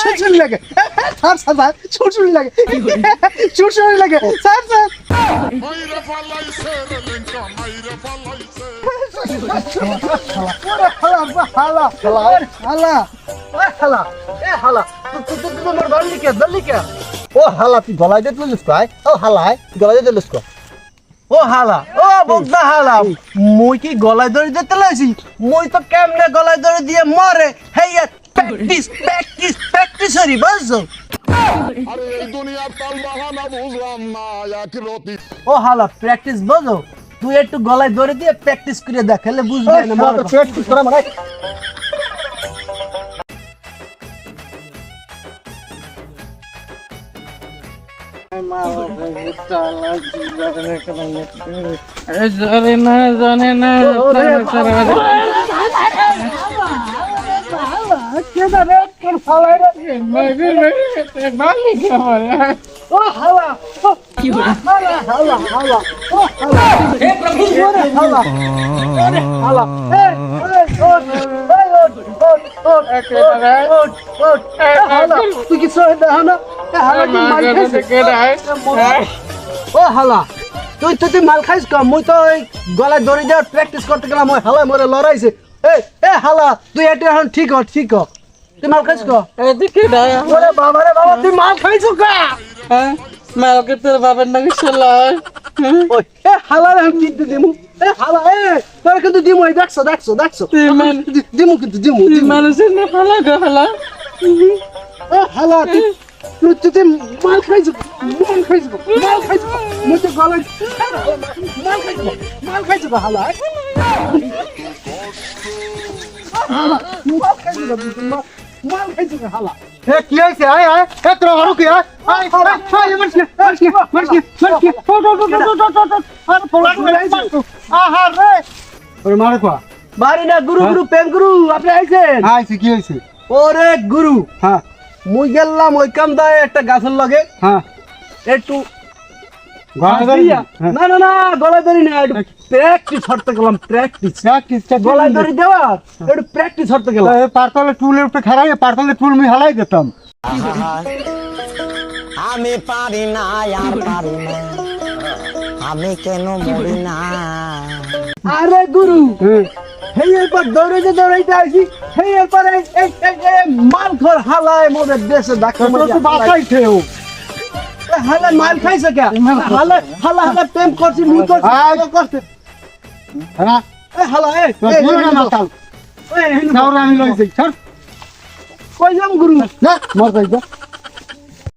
ছাড়া লাগে sir sir sir ছুটছুড়ি লাগে লাগে স্যার স্যার ও হালা তুই গলায় দিয়ে তুলিস ও হালাই গলায় তুলিস ও হালা ও বগদা হালা মুই কি গলায় ধরে দিতে লাইছি মুই তো কেমনে গলায় ধরে দিয়ে মরে হেইয়া প্র্যাকটিস প্র্যাকটিস প্র্যাকটিস হরি বুঝছ আরে এই দুনিয়ার তাল বাহানা বুঝলাম না এক রতি। ও হালা প্র্যাকটিস বুঝো তুই একটু গলায় ধরে দিয়ে প্র্যাকটিস করে দেখ তাহলে বুঝবি না মরে প্র্যাকটিস করা মানে জানে না জানে না। তুই কি সহে দেহ না এ হালা। ও হালা, তুই তুই তুই মাল খাইস কম, মুই তো গলায় দড়ি দেওয়ার প্র্যাকটিস করতে গেলাম ওই হালা মরে লড়াইছে। এ এ হালা, তুই এটা এখন ঠিক হ ঠিক হ। তুই মাল খাইস ক? এদিকে নাই ওরে বাবা রে বাবা তুই মাল খাইছ কা? মালকে তোর বাবার নাকি চালায় ওই এ হালা রে কিন্তু দিমু। এ হালা এ তোর কিন্তু দিমু এই দেখছ দেখছ দেখছ। দিমু কিন্তু দিমু তুই মানুষের না হালা গো হালা এ হালা তুই তুই মাল খাইছ মাল খাইছ মাল খাইছ মুই তো গলায় মাল খাইছ মাল খাইছ হালা এ? হালা মাল খাইছ মাল মাল হালা। এ কি হয়েছে আয় আয়। এ তোর আরও কি আয়। মারছ মারছ মারছ মারছ। আর পোলা করে আহা রে। ওরে মারে কোয়া না গুরু গুরু প্রেম গুরু আপনি আইছেন? আইছে কি হয়েছে ওরে গুরু হ্যাঁ। মুই গেলাম ওই কাম দায় একটা গাছের লগে। হ্যাঁ। একটু না না না গলায় ধরি না একটু প্র্যাকটিস করতে গেলাম প্র্যাকটিস প্র্যাকটিস গলায় ধরি দেওয়া একটু প্র্যাকটিস করতে গেলাম। পারতলে টুলের উপরে খাড়াই পারতলে টুল মুই হালাই দিতাম। আমি পারি না আর পারি না। আমি কেন মরি না? আরে গুরু হেই এরপর দৌড়াইতে দৌড়াইতে আইছি হেই এরপর এই এই এই এই মাল খর হালায় মোদের দেশে ডাক্তার তোর তো ও হালা মাল খাইছে কে? হালা হালা হালা প্রেম করছি মুই করছি। ও করছে। হ্যাঁ। এ হালা এ এই, না মাতাল এই, এই, আমি লইছি ছাড় কইলাম গুরু? না মর যাই যা।